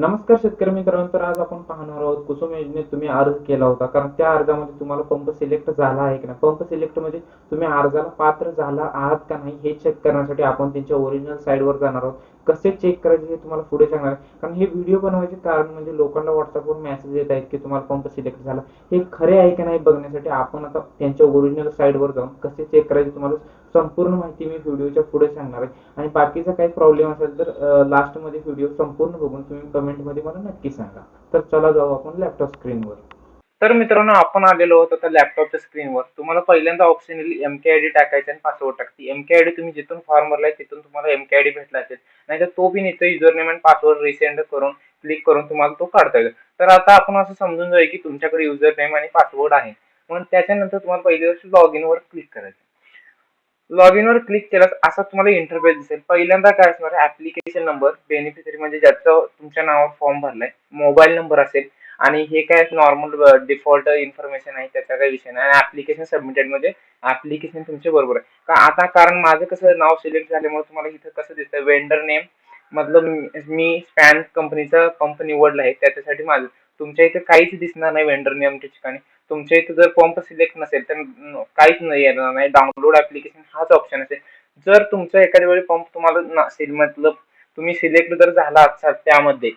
नमस्कार शेतकरी मित्रांनो तर आज आपण पाहणार आहोत कुसुम योजनेत तुम्ही अर्ज केला होता. कारण त्या अर्जामध्ये तुम्हाला पंप सिलेक्ट झाला आहे की नाही? पंप सिलेक्टमध्ये म्हणजे तुम्ही अर्जाला पात्र झाला आहात का नाही हे चेक करण्यासाठी आपण त्यांच्या ओरिजिनल साईडवर जाणार आहोत. कसे चेक करायचे हे तुम्हाला पुढे सांगणार आहे. कारण हे व्हिडिओ बनवायचे कारण म्हणजे लोकांना व्हॉट्सअपवर मेसेज येत आहेत की तुम्हाला पंप सिलेक्ट झाला. हे खरे आहे की नाही बघण्यासाठी आपण आता त्यांच्या ओरिजिनल साईडवर जाऊन कसे चेक करायचे तुम्हाला संपूर्ण माहिती मी व्हिडिओच्या पुढे सांगणार आहे. आणि बाकीचा काही प्रॉब्लेम असेल तर लास्टमध्ये व्हिडिओ संपूर्ण बघून तुम्ही कमेंट मध्ये मला नक्की सांगा. तर चला जाऊ आपण लॅपटॉप स्क्रीनवर तर मित्रांनो आपण आलेलो होतो आता लॅपटॉपच्या स्क्रीनवर तुम्हाला पहिल्यांदा ऑप्शन येईल एम के आय डी टाकायचा आणि पासवर्ड टाकते. एम के आय डी तुम्ही जिथून फॉर्म भरलाय तिथून तुम्हाला एम के आय डी भेटला असेल नाहीतर तो पण इथं युजर नेम आणि पासवर्ड रिसेंड करून क्लिक करून तुम्हाला तो काढता येईल. तर आता आपण असं समजून जाईल की तुमच्याकडे युजर नेम आणि पासवर्ड आहे. मग त्याच्यानंतर तुम्हाला पहिल्या वर्षी लॉग इनवर क्लिक करायचं लॉग इनवर क्लिक केल्यास असा तुम्हाला इंटरफेस दिसेल. पहिल्यांदा काय असणार ऍप्लिकेशन नंबर बेनिफिशरी म्हणजे ज्याचं तुमच्या नावावर फॉर्म भरलाय मोबाईल नंबर असेल. आणि हे काय नॉर्मल डिफॉल्ट इन्फॉर्मेशन आहे त्याचा काही विषय नाही. आणि ऍप्लिकेशन सबमिटेड म्हणजे ऍप्लिकेशन तुमचे बरोबर आहे. का आता कारण माझं कसं नाव सिलेक्ट झाल्यामुळे तुम्हाला इथं कसं दिसतंय वेंडर नेम मधलं मी- स्पॅन कंपनीचा पंप निवडला आहे त्याच्यासाठी माझं. तुमच्या इथे काहीच दिसणार नाही वेंडर नेमच्या ठिकाणी. तुमच्या इथे जर पंप सिलेक्ट नसेल तर काहीच नाही येणार नाही. डाउनलोड ऍप्लिकेशन हाच ऑप्शन असेल. जर तुमचा एखाद्या वेळी पंप तुम्हाला नसेल मतलब तुम्ही सिलेक्ट जर झाला असाल त्यामध्ये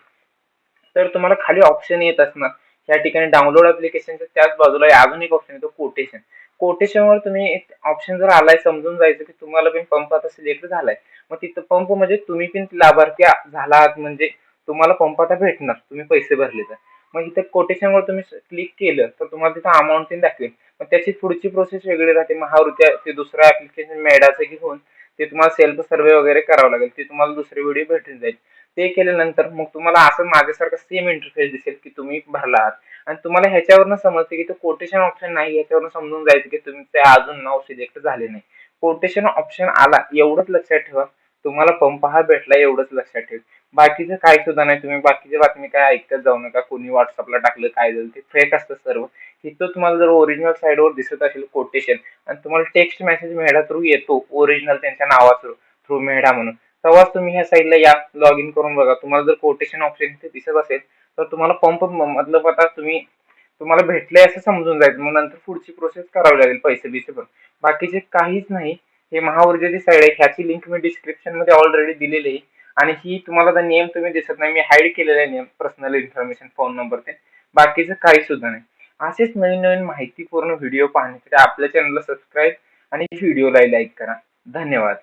तर तुम्हाला खाली ऑप्शन येत असणार. या ठिकाणी डाउनलोड अप्लिकेशनच्या त्याच बाजूला अजून एक ऑप्शन येतो कोटेशन कोटेशनवर तुम्ही एक ऑप्शन जर आलाय समजून जायचं की तुम्हाला पण पंप आता सिलेक्ट झालाय. मग तिथं पंप म्हणजे तुम्ही पण लाभार्थी झाला आहात म्हणजे तुम्हाला पंप आता भेटणार तुम्ही पैसे भरले तर. मग इथं कोटेशनवर तुम्ही क्लिक केलं तर तुम्हाला तिथं अमाऊंट दाखवेल. मग त्याची पुढची प्रोसेस वेगळी राहते. महावृत्या ते दुसरं ऍप्लिकेशन मेडाचं घेऊन ते तुम्हाला सेल्फ सर्वे वगैरे करावं लागेल. ते तुम्हाला दुसरे व्हिडिओ भेटून जाईल. ते केल्यानंतर मग तुम्हाला असं माझ्यासारखं सेम इंटरफेस दिसेल की तुम्ही भरला आहात आणि तुम्हाला ह्याच्यावरनं समजते की तो कोटेशन ऑप्शन नाही ह्याच्यावरनं समजून जायचं की तुमचे अजून नाव सिलेक्ट झाले नाही. कोटेशन ऑप्शन आला एवढंच लक्षात ठेवा. तुम्हाला पंप हा भेटला एवढंच लक्षात ठेवा. बाकीचं काय सुद्धा नाही. तुम्ही बाकीच्या बातमी काय ऐकत जाऊ नका. कोणी व्हॉट्सअपला टाकलं काय झालं ते फेक असतं सर्व. तिथं तुम्हाला जर ओरिजिनल साईडवर दिसत असेल कोटेशन आणि तुम्हाला टेक्स्ट मेसेज मेढा थ्रू येतो ओरिजिनल त्यांच्या नावा थ्रू थ्रू मेढा म्हणून तेव्हाच तुम्ही ह्या साईडला या लॉग इन करून बघा. तुम्हाला जर कोटेशन ऑप्शन इथे दिसत असेल तर तुम्हाला पंप मतलब आता तुम्ही तुम्हाला भेटले असं समजून जायचं मग नंतर पुढची प्रोसेस करावी लागेल पैसे बिसे पण. बाकीचे काहीच नाही. हे महाऊर्जेची साईड आहे. ह्याची लिंक मी डिस्क्रिप्शनमध्ये ऑलरेडी दिलेली आहे. आणि ही तुम्हाला नेम तुम्ही दिसत नाही. मी हाईड केलेला आहे name personal information phone number ते. बाकीचं काही सुद्धा नाही. असेच नवीन नवीन माहितीपूर्ण व्हिडिओ पाहण्यासाठी आपल्या चॅनलला सबस्क्राईब आणि व्हिडिओला लाईक करा. धन्यवाद.